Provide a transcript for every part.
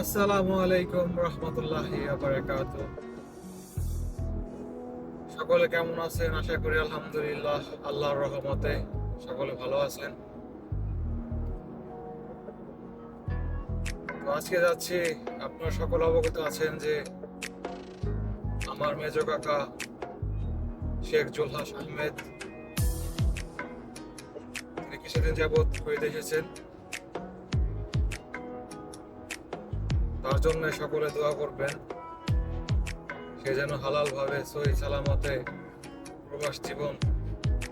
আসসালামু আলাইকুম রহমতুল্লাহি সকলে কেমন আছেন? আশা করি আলহামদুলিল্লাহ, আল্লাহর রহমতে সকলে ভালো আছেন। আজকে যাচ্ছি, আপনারা সকল অবগত আছেন যে আমার মেজ কাকা শেখ জুলহাস আহমেদ কিছুদিন যাবৎ হয়ে এসেছেন? জন্য সকলে দোয়া করবেন। সে যেন হালাল ভাবে সহি সালামতে প্রবাস জীবন,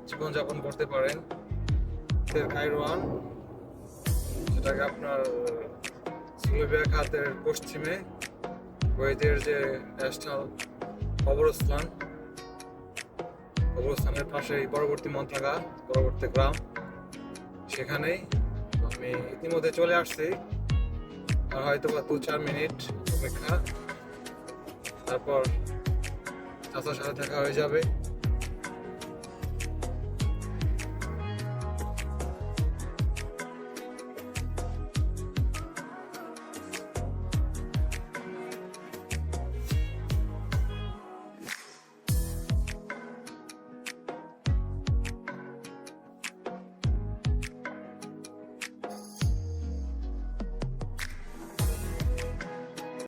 জীবনযাপন করতে পারেন। সেটাকে আপনার খাতের পশ্চিমে কুয়েতের যে ন্যাশনাল কবরস্থান, কবরস্থানের পাশেই পরবর্তী মন্ত্রাগার, পরবর্তী গ্রাম। সেখানেই আমি ইতিমধ্যে চলে আসছি। আর হয়তো বা দু চার মিনিট অপেক্ষা। তারপর চাচার সাথে দেখা হয়ে যাবে।